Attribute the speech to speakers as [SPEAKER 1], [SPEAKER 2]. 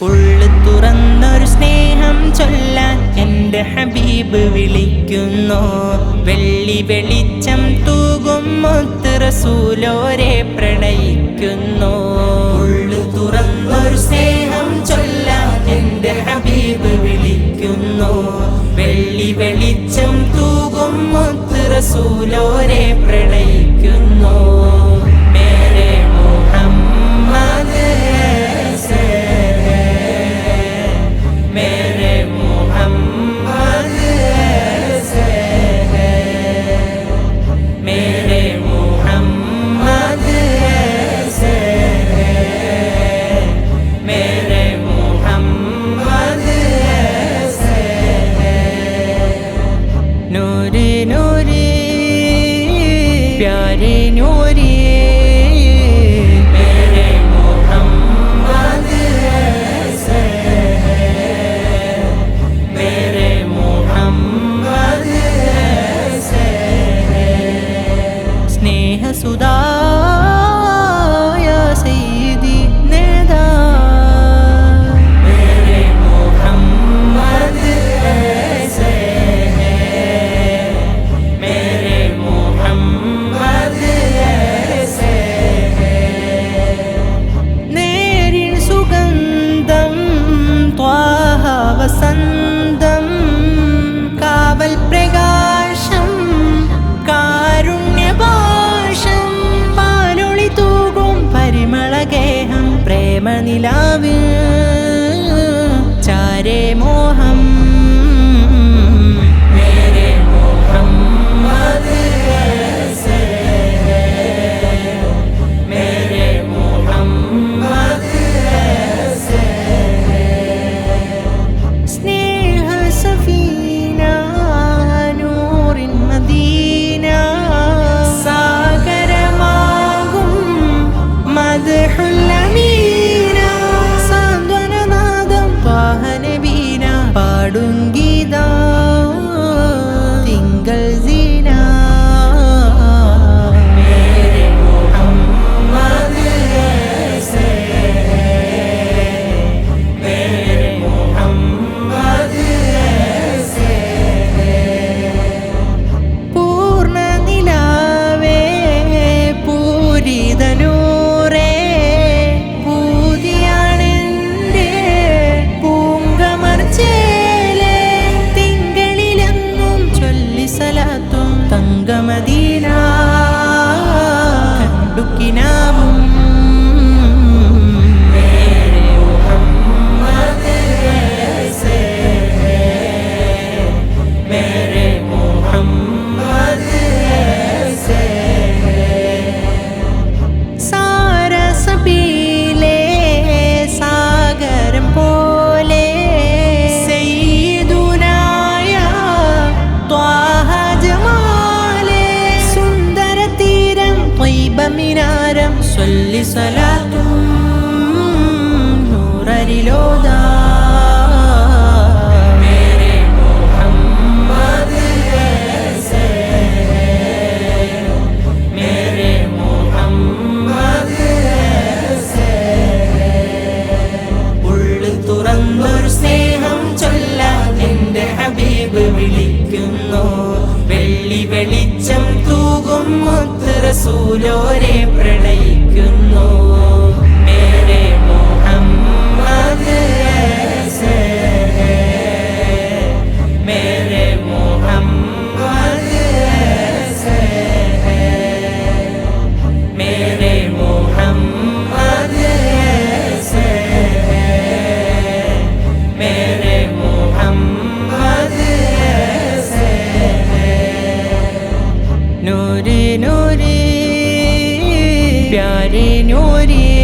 [SPEAKER 1] ഉള്ളു തുറന്നൊരു സ്നേഹം ചൊല്ലാൻ എന്റെ ഹബീബ് വിളിക്കുന്നു. വെള്ളി വെളിച്ചം തൂകും മുത്ത് റസൂലോരെ പ്രണയിക്കുന്നു. ഉള്ളു തുറന്നൊരു സ്നേഹം ചൊല്ലാൻ എന്റെ ഹബീബ് വിളിക്കുന്നു. വെള്ളി വെളിച്ചം തൂകും മുത്ത് റസൂലോരെ പ്രണയി പ്രേമനിലാവിൽ ചാരേ മോഹ പുരീതനു صل صلاة نور للهدى വിളിക്കുന്നു വെള്ളി വെളിച്ചം മുത്ത് റസൂലോരെ പ്രണയിക്കുന്നു. नूरे नूरे प्यारे नूरे